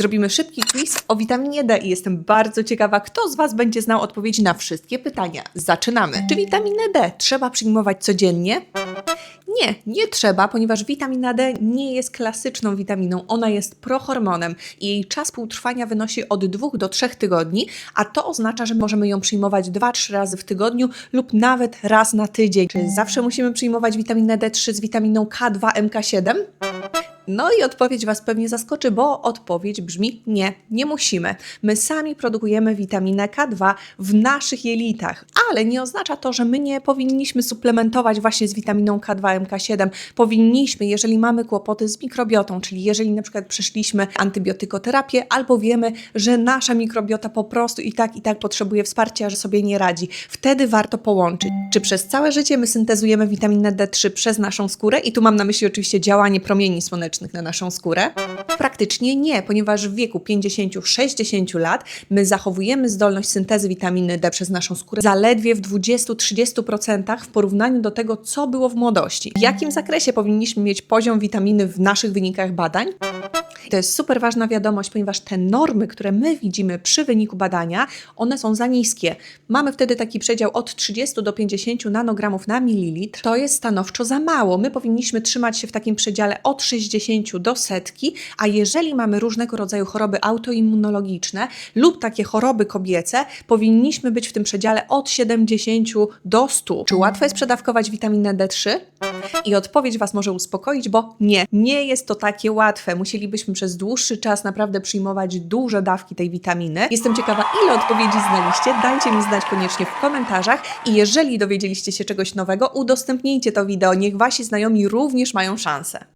Zrobimy szybki quiz o witaminie D i jestem bardzo ciekawa, kto z Was będzie znał odpowiedzi na wszystkie pytania. Zaczynamy. Czy witaminę D trzeba przyjmować codziennie? Nie, nie trzeba, ponieważ witamina D nie jest klasyczną witaminą, ona jest prohormonem i jej czas półtrwania wynosi od 2 do 3 tygodni, a to oznacza, że możemy ją przyjmować 2-3 razy w tygodniu lub nawet raz na tydzień. Czy zawsze musimy przyjmować witaminę D3 z witaminą K2, MK7? No i odpowiedź Was pewnie zaskoczy, bo odpowiedź brzmi nie, nie musimy. My sami produkujemy witaminę K2 w naszych jelitach, ale nie oznacza to, że my nie powinniśmy suplementować właśnie z witaminą K2, MK7. Powinniśmy, jeżeli mamy kłopoty z mikrobiotą, czyli jeżeli na przykład przeszliśmy antybiotykoterapię albo wiemy, że nasza mikrobiota po prostu i tak, i tak potrzebuje wsparcia, że sobie nie radzi. Wtedy warto połączyć. Czy przez całe życie my syntezujemy witaminę D3 przez naszą skórę? I tu mam na myśli oczywiście działanie promieni słonecznych na naszą skórę? Praktycznie nie, ponieważ w wieku 50-60 lat my zachowujemy zdolność syntezy witaminy D przez naszą skórę zaledwie w 20-30% w porównaniu do tego, co było w młodości. W jakim zakresie powinniśmy mieć poziom witaminy w naszych wynikach badań? To jest super ważna wiadomość, ponieważ te normy, które my widzimy przy wyniku badania, one są za niskie. Mamy wtedy taki przedział od 30 do 50 nanogramów na mililitr. To jest stanowczo za mało. My powinniśmy trzymać się w takim przedziale od 60 do setki, a jeżeli mamy różnego rodzaju choroby autoimmunologiczne lub takie choroby kobiece, powinniśmy być w tym przedziale od 70 do 100. Czy łatwo jest przedawkować witaminę D3? I odpowiedź Was może uspokoić, bo nie, nie jest to takie łatwe. Musielibyśmy przez dłuższy czas naprawdę przyjmować duże dawki tej witaminy. Jestem ciekawa, ile odpowiedzi znaliście. Dajcie mi znać koniecznie w komentarzach. I jeżeli dowiedzieliście się czegoś nowego, udostępnijcie to wideo. Niech Wasi znajomi również mają szansę.